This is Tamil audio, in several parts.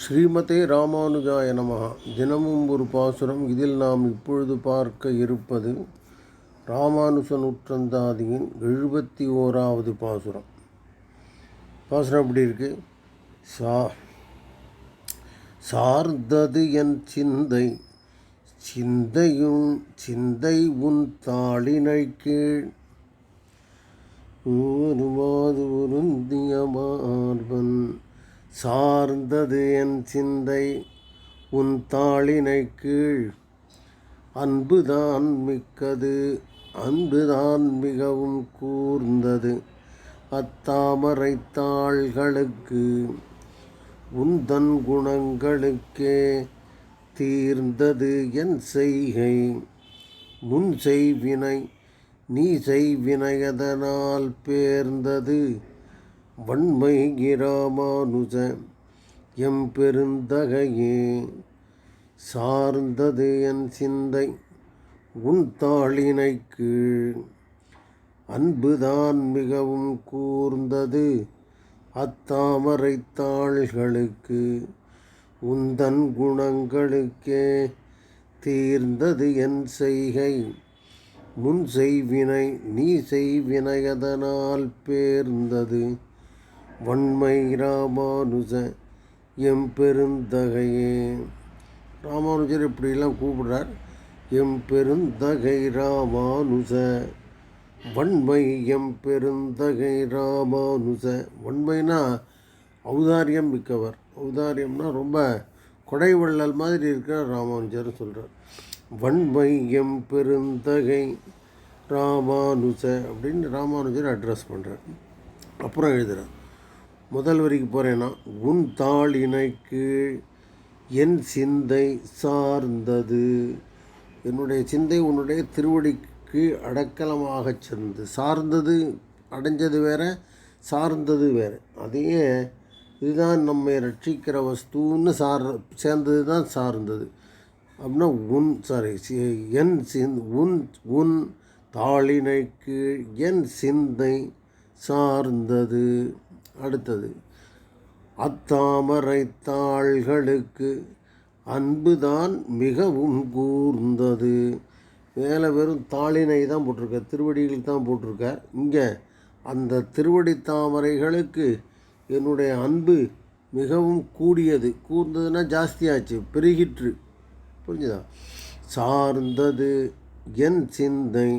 ஸ்ரீமதே ராமானுஜாய நமகா தினமும் ஒரு பாசுரம் இதில் நாம் இப்பொழுது பார்க்க இருப்பது ராமானுஜ நூற்றந்தாதியின் எழுபத்தி ஓராவது பாசுரம். பாசுரம் எப்படி இருக்கு? சா சார்ந்தது என் சிந்தை சிந்தையுன் சிந்தை உன் தாளினை கீழ் ஊருமாது சார்ந்தது என் சிந்தை உன் தாளினை கீழ். அன்புதான் மிக்கது அன்புதான் மிகவும் கூர்ந்தது. அத்தாமரை தாள்களுக்கு உந்தன் குணங்களுக்கே தீர்ந்தது என் செய்கை. முன் செய்வினை நீ செய்வினையதனால் பேர்ந்தது. வன்மை கிராமானுஜ எம் பெருந்தகையே சார்ந்தது என் சிந்தை உன் தாளினை கீழ். அன்புதான் மிகவும் கூர்ந்தது அத்தாமரை தாள்களுக்கு உந்தன் குணங்களுக்கே தீர்ந்தது என் செய்கை. முன் செய்வினை நீ செய்வினையதனால் பேர்ந்தது வன்மை ராமானுஜ எம் பெருந்தகையே ராமானுஜர் இப்படியெல்லாம் கூப்பிடுறார். எம் பெருந்தகை ராமானுஜ வன்மை எம் பெருந்தகை ராமானுஜ வன்மைனா ஔதாரியம் மிக்கவர். ஔதாரியம்னா ரொம்ப கொடை வள்ளல் மாதிரி இருக்கிற ராமானுஜர் சொல்கிறார் வன்மை எம் பெருந்தகை ராமானுஜ அப்படின்னு ராமானுஜர் அட்ரஸ் பண்ணுறார் அப்புறம் எழுதுகிறார் முதல் வரைக்கு போகிறேன்னா உன் தாளினை கீழ் என் சிந்தை சார்ந்தது. என்னுடைய சிந்தை உன்னுடைய திருவடிக்கு அடக்கலமாக சென்றது. சார்ந்தது அடைஞ்சது வேற சார்ந்தது வேறு. அதையே இதுதான் நம்மை ரட்சிக்கிற வஸ்துன்னு சார் சேர்ந்தது தான் சார்ந்தது. அப்படின்னா உன் சாரி என் சிந் உன் உன் தாளினை கீழ் என் சிந்தை சார்ந்தது. அடுத்தது அத்தாமரை தாள்களுக்கு அன்புதான் மிகவும் கூர்ந்தது. மேலே வெறும் தாளினை தான் போட்டிருக்க திருவடிகள் தான் போட்டிருக்கார். இங்கே அந்த திருவடி தாமரைகளுக்கு என்னுடைய அன்பு மிகவும் கூடியது. கூர்ந்ததுன்னா ஜாஸ்தியாச்சு பெருகிற்று. புரிஞ்சுதா? சார்ந்தது என் சிந்தை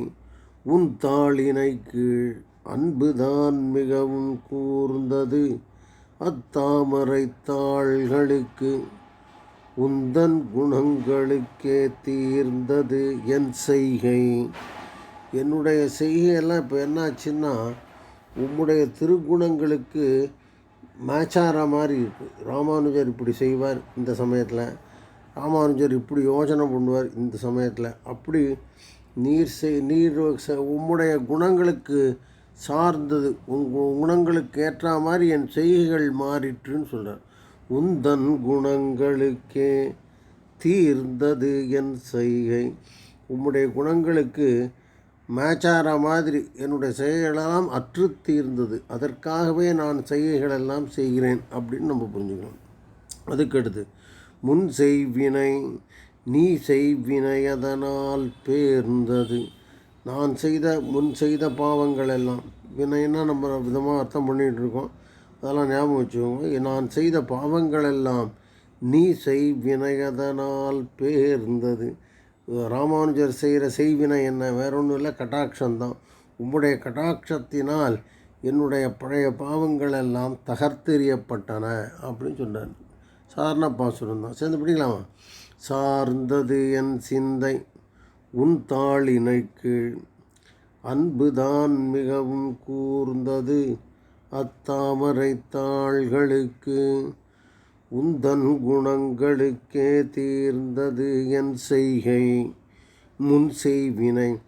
உன் தாளினை கீழ் அன்புதான் மிகவும் கூர்ந்தது. அத்தாமரை தாள்களுக்கு உந்தன் குணங்களுக்கே தீர்ந்தது என் செய்கை. என்னுடைய செய்கையெல்லாம் இப்போ என்னாச்சுன்னா உம்முடைய திருக்குணங்களுக்கு மேட்சாகிற மாதிரி இருக்குது ராமானுஜர் இப்படி செய்வார் இந்த சமயத்தில். ராமானுஜர் இப்படி யோசனை பண்ணுவார் இந்த சமயத்தில். அப்படி நீர் செய் நீர் உம்முடைய குணங்களுக்கு சார்ந்தது. உன் குணங்களுக்கு ஏற்ற மாதிரி என் செய்கைகள் மாறிட்டுன்னு சொல்கிறார் உந்தன் குணங்களுக்கே தீர்ந்தது என் செய்கை. உம்முடைய குணங்களுக்கு மேட்சாகிற மாதிரி என்னுடைய செய்கைகளெல்லாம் அற்று தீர்ந்தது. அதற்காகவே நான் செய்கைகளெல்லாம் செய்கிறேன் அப்படின்னு நம்ம புரிஞ்சுக்கலாம் அதுக்கடுத்து முன் செய்வினை நீ செய்வினை அதனால் பேர்ந்தது. நான் செய்த முன் செய்த பாவங்கள் எல்லாம் வினைன்னா நம்ம விதமாக அர்த்தம் பண்ணிகிட்டு இருக்கோம் அதெல்லாம் ஞாபகம் வச்சுக்கோங்க. நான் செய்த பாவங்கள் எல்லாம் நீ செய் வினயதனால் பேர்ந்தது. ராமானுஜர் செய்கிற செய்வினை என்ன? வேற ஒன்றும் இல்லை கட்டாட்சம்தான் உம்முடைய கட்டாட்சத்தினால் என்னுடைய பழைய பாவங்கள் எல்லாம் தகர்த்தெறியப்பட்டன அப்படின்னு சொன்னார். சாதாரண பாசுரம் தான் சேர்ந்து பிடிக்கலாமா? சார்ந்தது என் சிந்தை. உன் தாளினை கீழ் அன்புதான் மிகவும் கூர்ந்தது. அத்தாமரை தாள்களுக்கு உந்தன் குணங்களுக்கே தீர்ந்தது என் செய்கை. முன் செய்வினை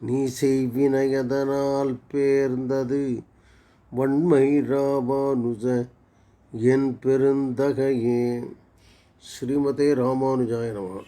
நீ செய்வினை அதனால் பேர்ந்தது. வன்மை ராமானுஜ என் பெருந்தகையே. ஸ்ரீமதே ராமானுஜாய நம.